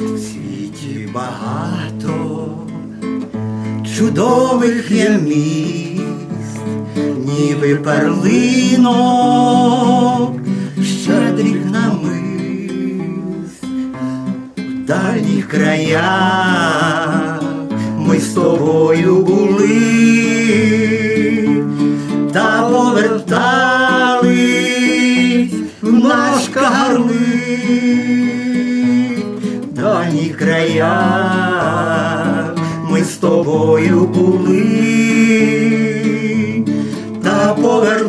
В світі багато чудових є міст, ніби перлинок, щедрих намист. В дальніх краях ми з тобою були та повертались в наш карлик, дальніх краях. Ми з тобою були та повертались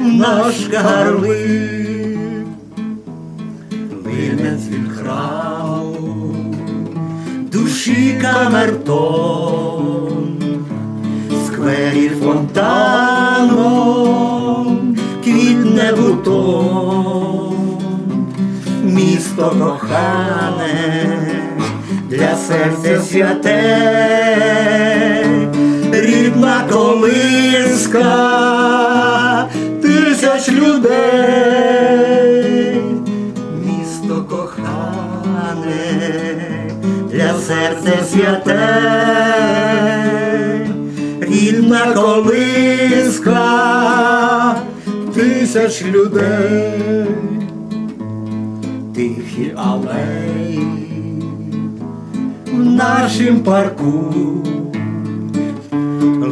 наш карлик, винен з храму душі камертон, сквері фонтаном, квітне бутон, місто кохане, для серця святе, рідна колиска тисяч людей, місто кохане, для серця святе, рідна колиска тисяч людей, тихі алеї в нашім парку.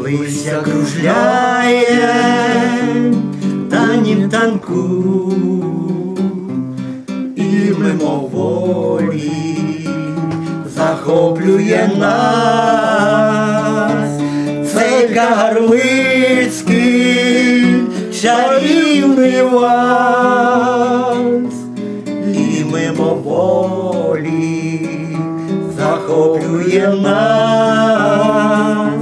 Листя кружляє танім танку, і мимоволі захоплює нас цей карлицький чарівний вальс, захоплює нас.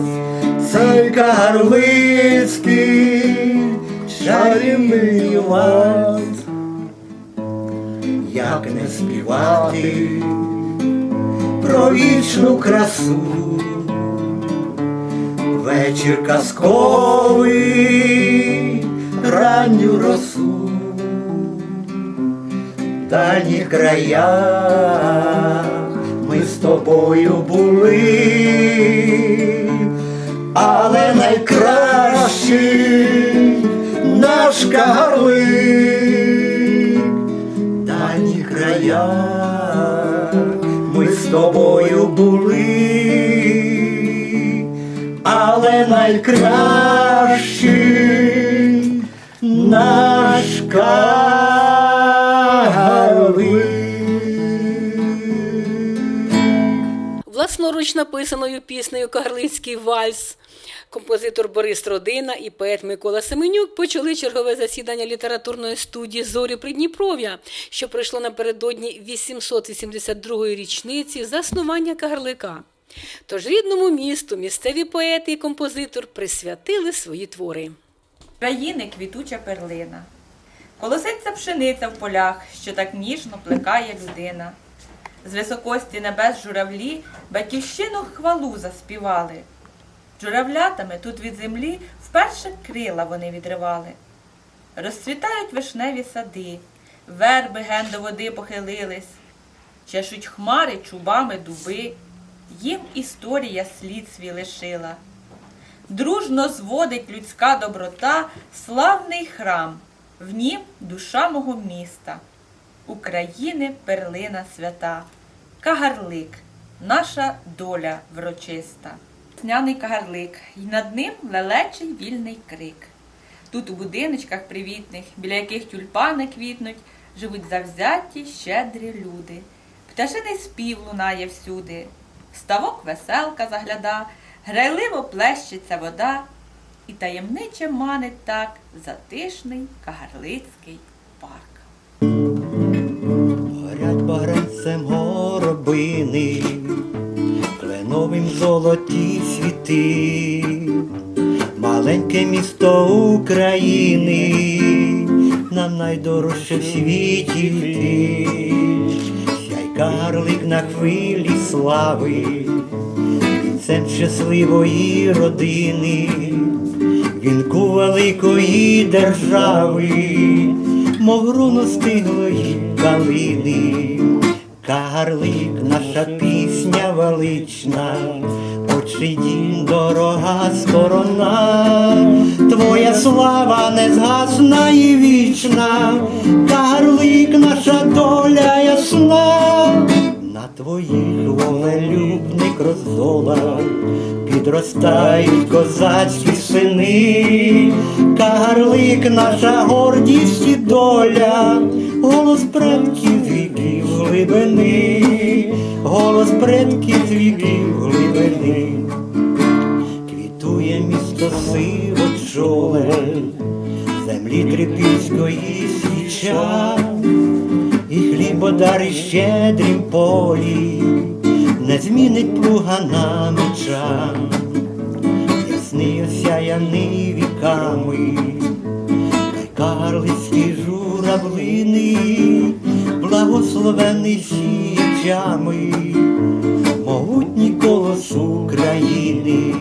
Цей карлицький чарівний вальс. Як не співати про вічну красу, вечір казковий, ранню росу, ми з тобою були, але найкращий наш карлик, в дальніх краях ми з тобою були, але найкращий Власноруч написаною піснею Карлицький вальс. Композитор Борис Родина і поет Микола Семенюк почали чергове засідання літературної студії Зорі Придніпров'я, що пройшло напередодні 882-ї річниці заснування Кагарлика. Тож рідному місту місцеві поети і композитор присвятили свої твори. країни квітуча перлина. Колоситься пшениця в полях, що так ніжно плекає людина. З високості небес журавлі батьківщину хвалу заспівали. Журавлятами тут від землі вперше крила вони відривали. Розцвітають вишневі сади, верби ген до води похилились, чешуть хмари чубами дуби, їм історія слід свій лишила. Дружно зводить людська доброта славний храм, в нім душа мого міста, України перлина свята, Кагарлик, наша доля врочиста. Сняний кагарлик, і над ним лелечий вільний крик. Тут у будиночках привітних, біля яких тюльпани квітнуть, живуть завзяті, щедрі люди. Пташиний спів лунає всюди, ставок веселка загляда, грайливо плещеться вода, і таємниче манить так затишний кагарлицький парк. Багрянцем горобини, кленовим золоті світи, маленьке місто України, нам найдорожче в світі ти, сяй карлик на хвилі слави, вінцем щасливої родини, вінку великої держави, мов грону стиглої калини. Кагарлик, наша пісня велична, дім, дорога сторона, Твоя слава не згасна і вічна, Кагарлик, наша доля ясна, на твоїх волелюбних роздолах підростають козацькі сини, Кагарлик, наша гордість і доля, голос предків глибини, голос предків віків глибини, квітує місто сиво сивочоле, землі трипільської свіча, і хлібодар і щедрім полі не змінить плуга на меча, ясний осяяний віками, карлицькі журавлини, благословений сіячами, могутній колос України,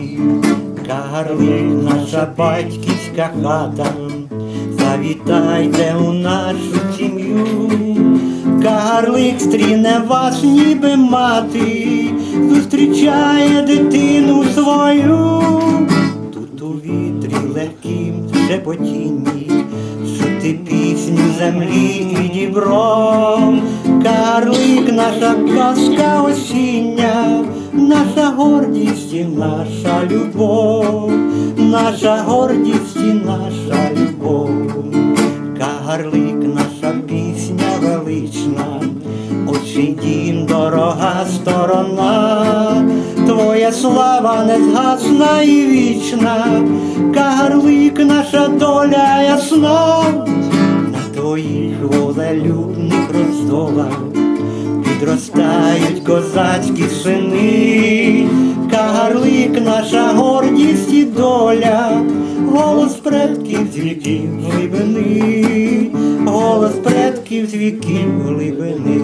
Карлик, наша батьківська хата, завітайте у нашу сім'ю, Карлик стріне вас, ніби мати, зустрічає дитину свою. Тут у вітрі легким шепотінні, що ти пісню землі і дібром, Карлик, наша казка осіння, наша гордість і наша любов, наша гордість і наша любов, Карлик, наша пісня велична, Отчий дім, дорога сторона, Твоя слава не згасна і вічна, Кагарлик, наша доля ясна, на твоїх волелюбних роздолах підростають козацькі сини, Кагарлик, наша гордість і доля, голос предків з глибини, голос предків з віків глибини.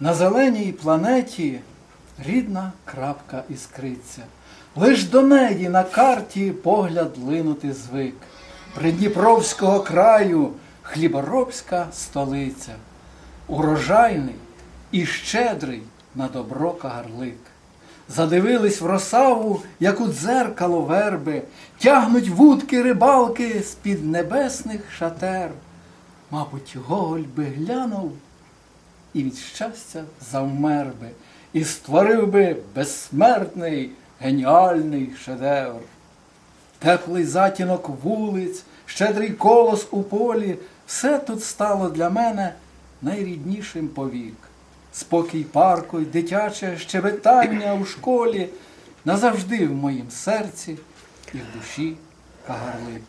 На зеленій планеті рідна крапка іскриться. Лиш до неї на карті погляд линути звик. Придніпровського краю хліборобська столиця, урожайний і щедрий на добро кагарлик. Задивились в росаву, як у дзеркало верби, тягнуть вудки рибалки з-під небесних шатер. Мабуть, Гоголь би глянув і від щастя завмер би, і створив би безсмертний геніальний шедевр. Теплий затінок вулиць, щедрий колос у полі, все тут стало для мене найріднішим повік. Спокій парку й дитяче щебетання у школі назавжди в моїм серці і в душі кагарлик.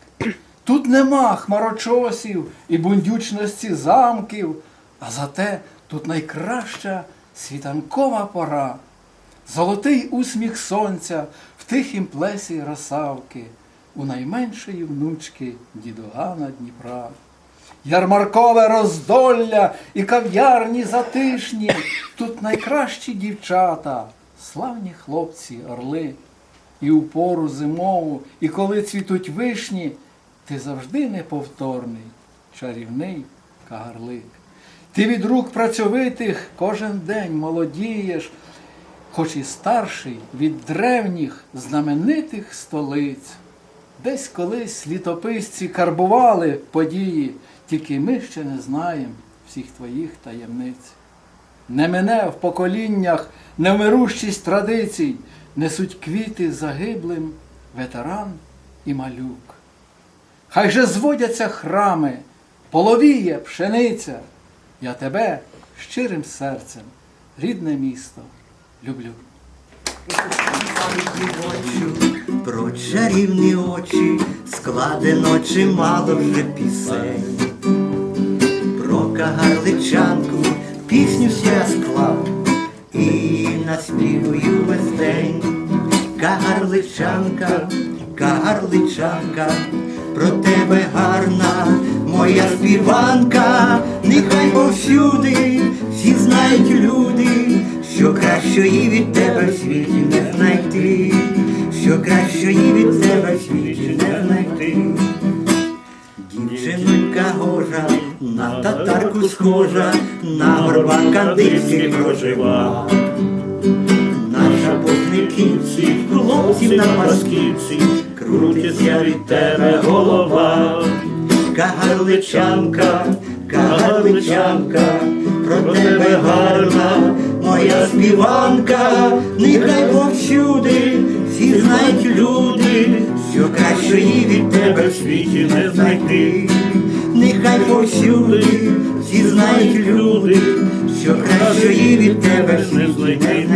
Тут нема хмарочосів і бундючності замків, а зате тут найкраща світанкова пора. Золотий усміх сонця в тихім плесі росавки, у найменшої внучки дідугана Дніпра. Ярмаркове роздолля і кав'ярні затишні, тут найкращі дівчата, славні хлопці, орли. І у пору зимову, і коли цвітуть вишні, ти завжди неповторний, чарівний кагарлик. Ти від рук працьовитих кожен день молодієш, хоч і старший від древніх знаменитих столиць. Десь колись літописці карбували події, тільки ми ще не знаємо всіх твоїх таємниць. Не мене в поколіннях невмирущість традицій, несуть квіти загиблим ветеран і малюк. Хай же зводяться храми, половіє пшениця. Я тебе щирим серцем, рідне місто, люблю. Про чарівні очі складено чимало вже пісень. Про кагарличанку пісню я склав і наспівую весь день. Кагарличанка, кагарличанка, про тебе гарна моя співанка, нехай повсюди всі знають люди, що кращої від тебе в світі не знайти, що кращої від тебе в світі не знайти. Дівчинка гожа, на татарку схожа, на горбах кандильських прожива. Наша позниківці, хлопців на пасківці, крутиться від тебе голова. Кагарличанка, кагарличанка, про тебе гарна, моя співанка, нехай повсюди всі знають люди, що кращої від тебе в світі не знайти. Нехай повсюди всі знають люди, що кращої від тебе не знайти.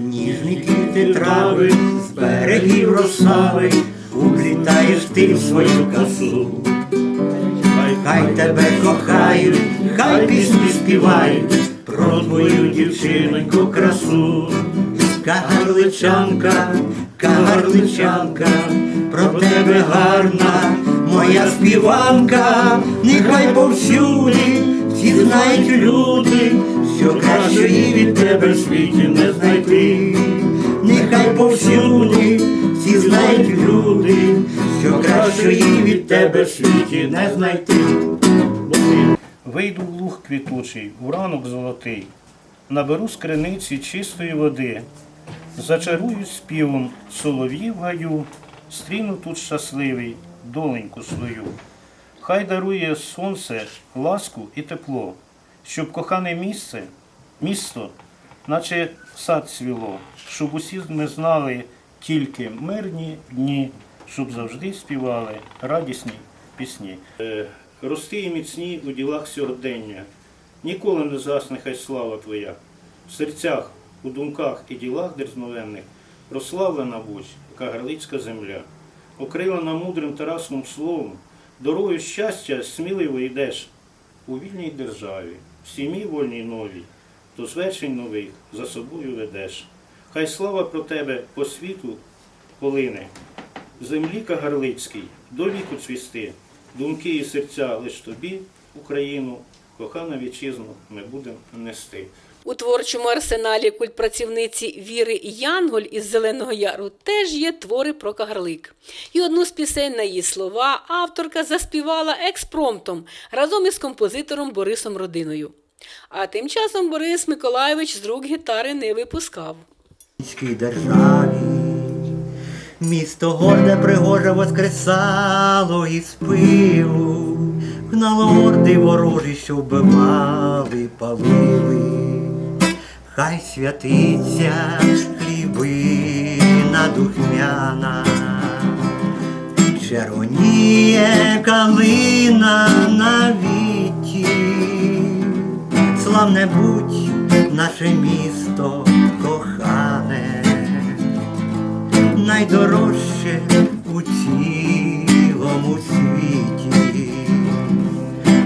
Ніжні квіти трави, берегів росави, уплітаєш ти в свою косу. Хай тебе кохають, хай пісні співають про твою дівчиноньку красу. Кагарличанка, кагарличанка, про тебе гарна, моя співанка, нехай повсюди всі знають люди, світі не знайти. Вийду в луг квітучий, в ранок золотий, наберу з криниці чистої води, зачарую співом солов'їв гаю, стріну тут щасливий доленьку свою. Хай дарує сонце, ласку і тепло, щоб кохане місце, місто, наче сад цвіло, щоб усі ми знали тільки мирні дні, щоб завжди співали радісні пісні. Е, Рости і міцні у ділах сьогодення. Ніколи не засне хай слава Твоя. В серцях, у думках і ділах дерзновенних прославлена будь Кагарлицька земля. Окрилена мудрим Тарасовим словом, дорогою щастя сміливо йдеш у вільній державі, в сім'ї вольній новій, до звершень нових за собою ведеш. Хай слава про тебе по світу полине, землі Кагарлицькій, до віку цвісти, думки і серця лиш тобі, Україну, кохана вітчизну, ми будемо нести. У творчому арсеналі культпрацівниці Віри Янголь із Зеленого Яру теж є твори про Кагарлик. І одну з пісень на її слова авторка заспівала експромтом разом із композитором Борисом Родиною. А тим часом Борис Миколайович з рук гітари не випускав. Державі. Місто горде пригоже воскресало із пилу, гнало орди ворожі, що вбивали, палили. Хай святиться хлібина духмяна, червоніє калина на віті. Славне будь наше місто найдорожче у цілому світі,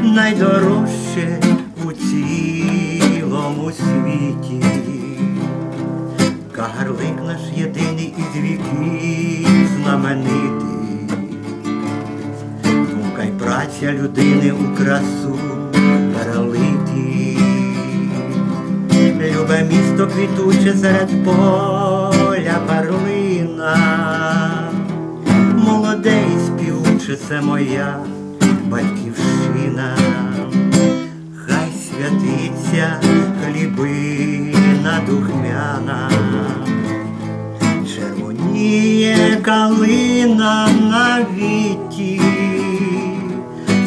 найдорожче у цілому світі. Кагарлик наш єдиний із віків знаменитий. Думка й праця людини у красу перелиті. Любе місто квітуче серед поля перлина. Молоде і співуче це моя батьківщина. Хай святиться хлібина духмяна. Червоніє калина на віті,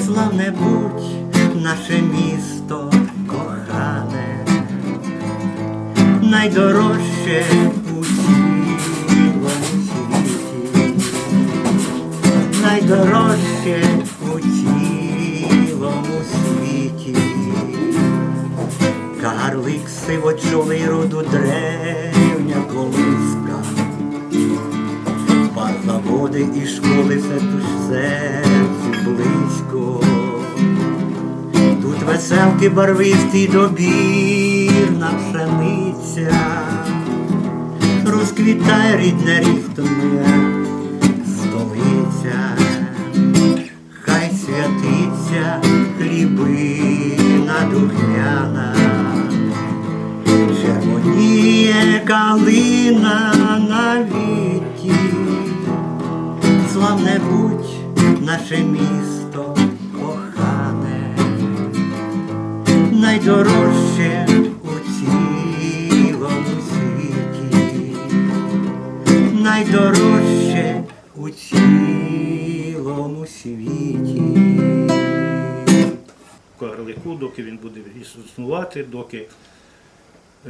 славне будь наше місто кохане, найдорожче найдорожче у цілому світі. Карлик сивочолий роду древня колиска. Пар заводи і школи все тут серцю близько. Тут веселки барвисті добірна пшениця. Розквітає рідне ріхто столиця святиться хлібина духмяна, червоніє калина на віті, славне будь наше місто кохане, найдорожче у цілому світі, найдорожче у цілому світі. Карлику, доки він буде існувати, доки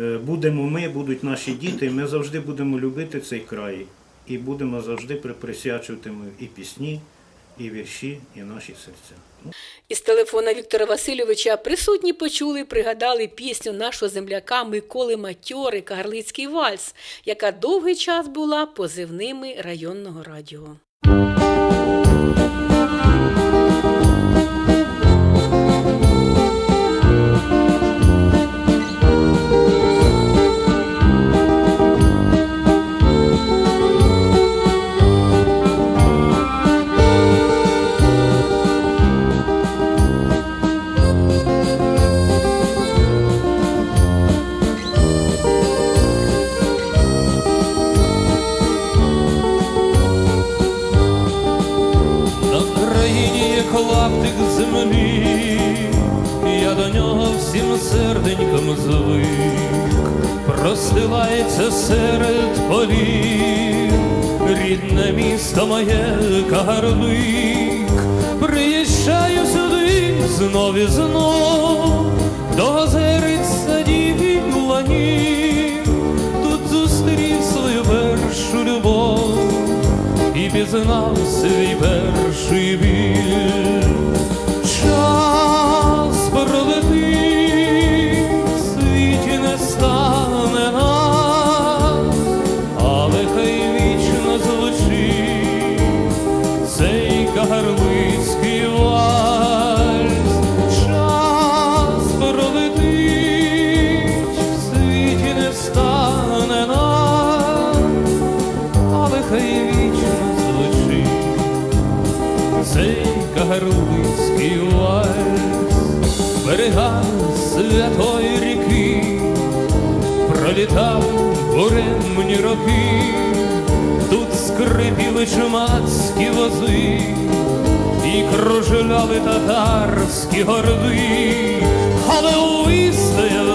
е, будемо ми, будуть наші діти, ми завжди будемо любити цей край і будемо завжди при- присвячувати йому і пісні, і вірші, і наші серця. Із телефона Віктора Васильовича присутні почули пригадали пісню нашого земляка Миколи Матьори Кагарлицький вальс, яка довгий час була позивними районного радіо. Серденьком звик, простилається серед полів, рідне місто моє Кагарлик, приїжджаю сюди знов і знов, до озериць садів і ланів, тут зустрів свою першу любов і пізнав свій перший біль. Буремні роки, тут скрипіли чумацькі вози, і кружляли татарські горди, але вистояв